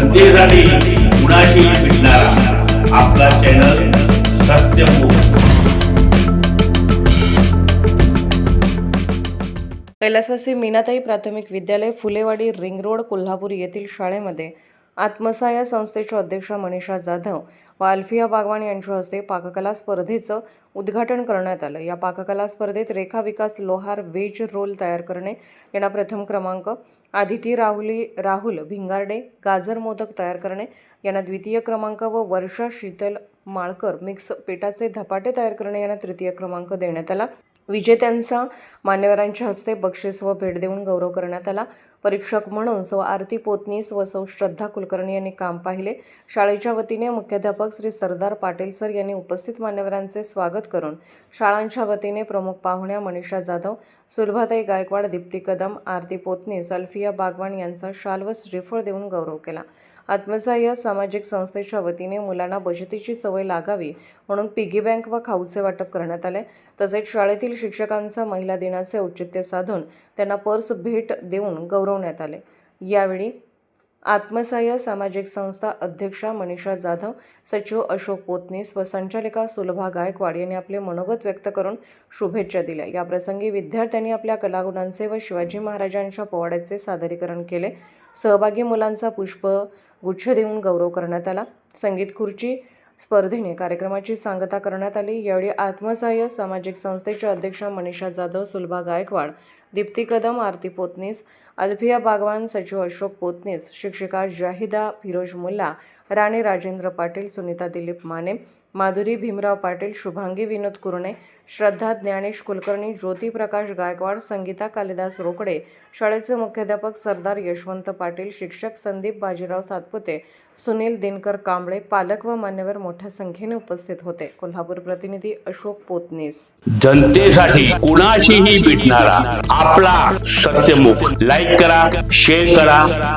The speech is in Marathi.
जनतेसाठी कुणाशी भेटणारा. आपला चॅनल कैलासवासी मीनाताई प्राथमिक विद्यालय फुलेवाडी रिंग रोड कोल्हापूर येथील शाळेमध्ये आत्मसा या संस्थेच्या अध्यक्षा मनीषा जाधव व अल्फिया बागवान यांच्या हस्ते पाककला स्पर्धेचं उद्घाटन करण्यात आलं. या पाककला स्पर्धेत रेखा विकास लोहार वेज रोल तयार करणे यांना प्रथम क्रमांक आदिती राहुली राहुल भिंगारडे गाजर मोदक तयार करणे यांना द्वितीय क्रमांक व वर्षा शीतल माळकर मिक्स पेटाचे धपाटे तयार करणे यांना तृतीय क्रमांक देण्यात आला. विजेत्यांचा मान्यवरांच्या हस्ते बक्षीस व भेट देऊन गौरव करण्यात आला. परीक्षक म्हणून सौ आरती पोतनीस व सौ श्रद्धा कुलकर्णी यांनी काम पाहिले. शाळेच्या वतीने मुख्याध्यापक श्री सरदार पाटील सर यांनी उपस्थित मान्यवरांचे स्वागत करून शाळांच्या वतीने प्रमुख पाहुण्या मनीषा जाधव सुलभाताई गायकवाड दीप्ती कदम आरती पोतनीस अल्फिया बागवान यांचा शाल व श्रीफळ देऊन गौरव केला. आत्मसहाय्य सामाजिक संस्थेच्या वतीने मुलांना बचतीची सवय लागावी म्हणून पिगी बँक व खाऊचे वाटप करण्यात आले. तसेच शाळेतील शिक्षकांचा महिला दिनाचे औचित्य साधून त्यांना पर्स भेट देऊन गौरवण्यात आले. यावेळी आत्मसहाय्य सामाजिक संस्था अध्यक्षा मनीषा जाधव सचिव अशोक पोतनीस व संचालिका सुलभा गायकवाड यांनी आपले मनोगत व्यक्त करून शुभेच्छा दिल्या. याप्रसंगी विद्यार्थ्यांनी आपल्या कलागुणांचे व शिवाजी महाराजांच्या पोवाड्याचे सादरीकरण केले. सहभागी मुलांचा पुष्प गुच्छ देऊन गौरव करण्यात आला. संगीत खुर्ची स्पर्धेने कार्यक्रमाची सांगता करण्यात आली. यावेळी आत्मसहाय्य सामाजिक संस्थेच्या अध्यक्षा मनीषा जाधव सुलभा गायकवाड दीप्ती कदम आरती पोतनीस अल्फिया बागवान सचिव अशोक पोतनीस शिक्षिका जाहिदा फिरोज मुल्ला राणे राजेंद्र पाटील सुनीता दिलीप माने माधुरी भीमराव पाटील शुभांगी विनोद कुरणे श्रद्धा ज्ञानेश कुलकर्णी ज्योती प्रकाश गायकवाड संगीता कालिदास रोकडे शाळेचे मुख्याध्यापक सरदार यशवंत पाटील शिक्षक संदीप बाजीराव सातपुते सुनील दिनकर कांबळे पालक व मान्यवर मोठ्या संख्येने उपस्थित होते. कोल्हापूर प्रतिनिधी अशोक पोतनीस. जनतेसाठी कुणाशीही भेटणारा आपला सत्यमुख. लाईक करा शेअर करा